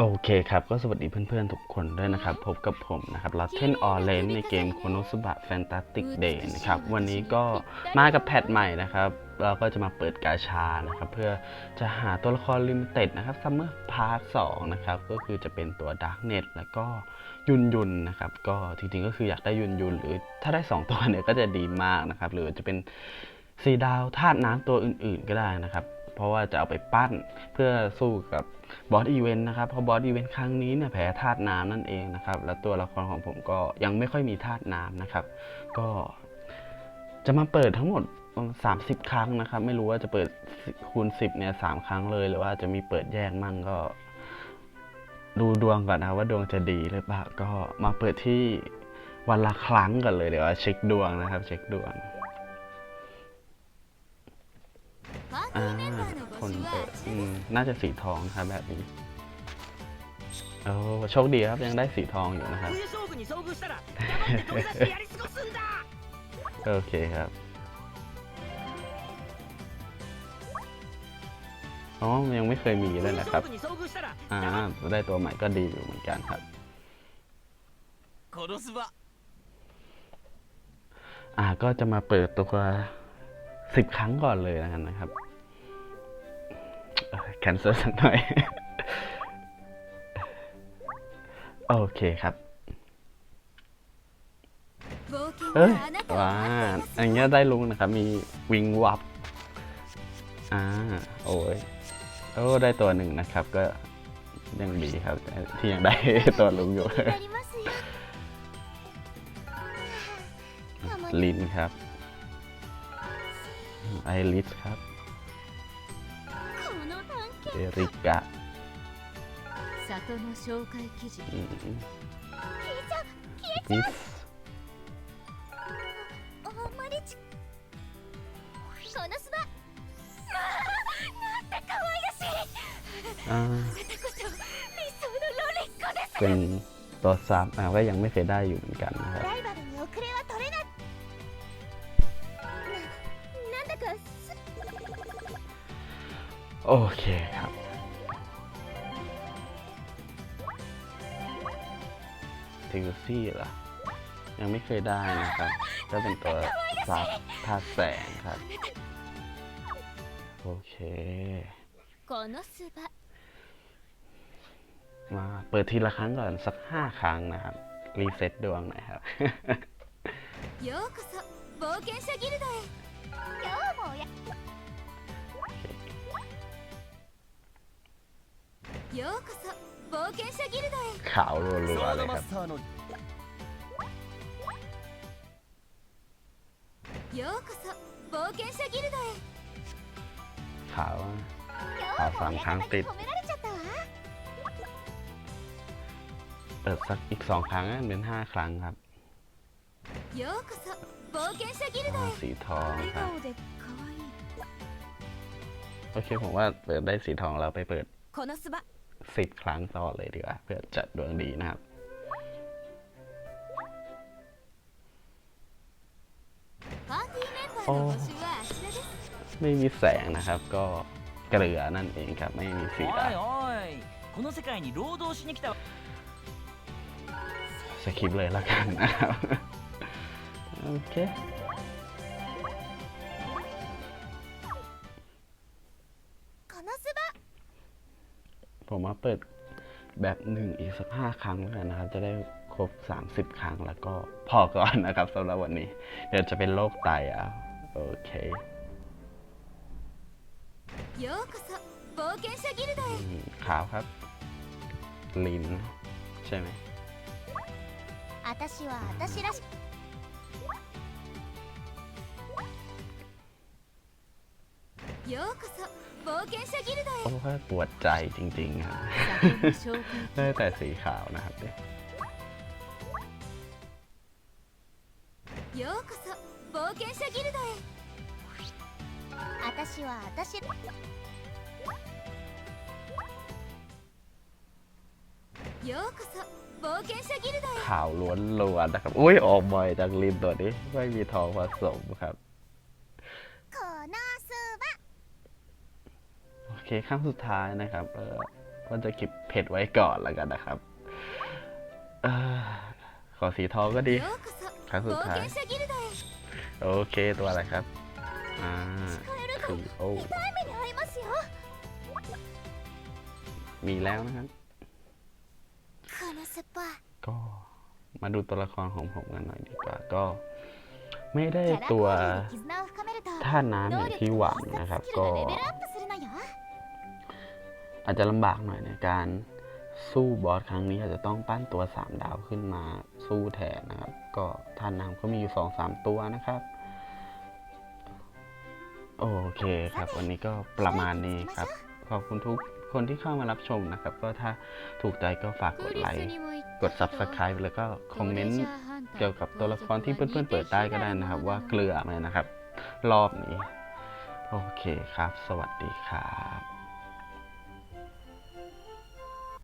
โอเคครับ ก็สวัสดีเพื่อนๆ ทุกคนด้วยนะครับ พบกับผมนะครับลอตเทนออเรนในเกมโคโนสุบะแฟนตาติกเดย์นะครับ วันนี้ก็มากับแพทใหม่นะครับ เราก็จะมาเปิดกาชานะครับ เพื่อจะหาตัวละครลิมิเต็ดนะครับซัมเมอร์พาร์ทสองนะครับ ก็คือจะเป็นตัวดาร์กเน็ตแล้วก็ยุนยุนนะครับ ก็จริงๆก็คืออยากได้ยุนยุนหรือถ้าได้ 2 ตัวเนี่ยก็จะดีมากนะครับ หรือจะเป็นสีดาวธาตุน้ำตัวอื่นๆก็ได้นะครับ เพราะว่าจะเอาไปปั้นเพื่อสู้กับบอสอีเวนต์นะครับเพราะบอสอีเวนต์ครั้งนี้เนี่ยแพ้ธาตุน้ำนั่นเองนะครับ แล้วตัวละครของผมก็ยังไม่ค่อยมีธาตุน้ำนะครับ ก็จะมาเปิดทั้งหมด 30 ครั้งนะครับ ไม่รู้ว่าจะเปิดคูณ 10เนี่ยสครั้งเลย หรือว่าจะมีเปิดแยกมั่งก็ ดูดวงก่อนนะว่าดวงจะดีหรือเปล่าก็มาเปิดที่วันละครั้งก่อนเลยเดี๋ยวเช็คดวงนะครับ เช็คดวง่าคนเปิดน่าจะสีทองครับแบบนี้โอ้โชคดีครับยังได้สีทองอยู่นะครับ โอเคครับอ๋อยังไม่เคยมีเลยนะครับ อ่าได้ตัวใหม่ก็ดีอยู่เหมือนกันครับอ่าก็จะมาเปิดตัวสิบครั้งก่อนเลยนะครับ แคนเซิลสักหน่อย โอเคครับเอ้ยว้าอันนี้ได้ลุงนะครับ มีวิงวับอ่าโอ้ยโอ้ได้ตัวหนึ่งนะครับ ก็ยังดีครับ ที่ยังได้ตัวลุงอยู่ลินครับ ไอริสครับ เอริกะ 里の紹介記事 อืมมิส あんまりちこのスバなんて可愛らしい อ่า あなたこそ理想のロリッコです เป็นตัวซับนะก็ยังไม่เคยได้อยู่เหมือนกันนะครับ ライバルに遅れは取れないななんだかす โอเคครับ บ ทิวซี่เหรอ ยังไม่เคยได้นะครับ ก็เป็นตัวซับธาตุแสงครับ โอเค このスバ มาเปิดทีละครั้งก่อน สักห้าครั้งนะครับ รีเซ็ตดวงหน่อยครับ ようこそ 冒険者ギルドへ今日もやようこそ冒険者ギルドへ ขาวรัว ソ ๆ ー เล ド ย マ ครับ スターのようこそ冒険者ギルドへ ขาวอะ 今あ三ครั้งติด 褒められちゃったわ เปิดสักอีกสองครั้งอะเป็นห้าครั้งครับ ようこそ冒険者ギルド อ๋อ へ สีทองครับ 笑顔で可愛い โอเคผมว่าเปิดได้สีทองเราไปเปิด このスバ 10 ครั้งต่อเลยดีกว่าเพื่อจัดดวงดีนะครับ โอ้ไม่มีแสงนะครับก็เกลือนั่นเองครับ ไม่มีสีดำสคริปเลยละกันนะครับ โอเค ผมมาเปิดแบบหนึ่งอีกสักห้าครั้งแล้วกันนะครับ จะได้ครบ 30 ครั้งแล้วก็พอก่อนนะครับสำหรับวันนี้ เดี๋ยวจะเป็นโรคไตอ่ะ โอเค ようこそ冒険者ギルドへ อืมขาวครับ ลิ้น ใช่ไหม 私は私らしようこそ冒険者ギルド โอ้ยปวดใจจริง ๆ ครับ へ里の紹介 ได้แต่สีขาวนะครับเนี่ย ようこそ冒険者ギルドへ私は私ようこそ冒険者ギルドへ ขาวล้วนล้วนๆนะครับ อุ้ยออกบ่อยจากลิ้นตัวนี้ ไม่มีทองผสมครับ เคขั้นสุดท้ายนะครับ เออก็จะเก็บเพชรไว้ก่อนแล้วกันนะครับอขอสีทองก็ดีขั้นสุดท้าย โอเคตัวอะไรครับ อ่าคือโอ้มีแล้วนะครับ ก็มาดูตัวละครของผมกันหน่อยดีกว่า ก็ ไม่ได้ตัวท่าน้ำอย่างที่หวังนะครับ ก็ อาจจะลำบากหน่อยในการสู้บอสครั้งนี้อาจจะต้องปั้นตัว 3 ดาวขึ้นมาสู้แทนนะครับ ก็ท่านน้ำก็มีอยู่ 2-3 ตัวนะครับ โอเคครับ วันนี้ก็ประมาณนี้ครับ ขอบคุณทุกคนที่เข้ามารับชมนะครับ ก็ถ้าถูกใจก็ฝากกดไลค์ กด Subscribe แล้วก็คอมเมนต์เกี่ยวกับตัวละครที่เพื่อนๆเปิดได้ก็ได้นะครับ ว่าเกลือไหมนะครับ รอบนี้ โอเคครับ สวัสดีครับ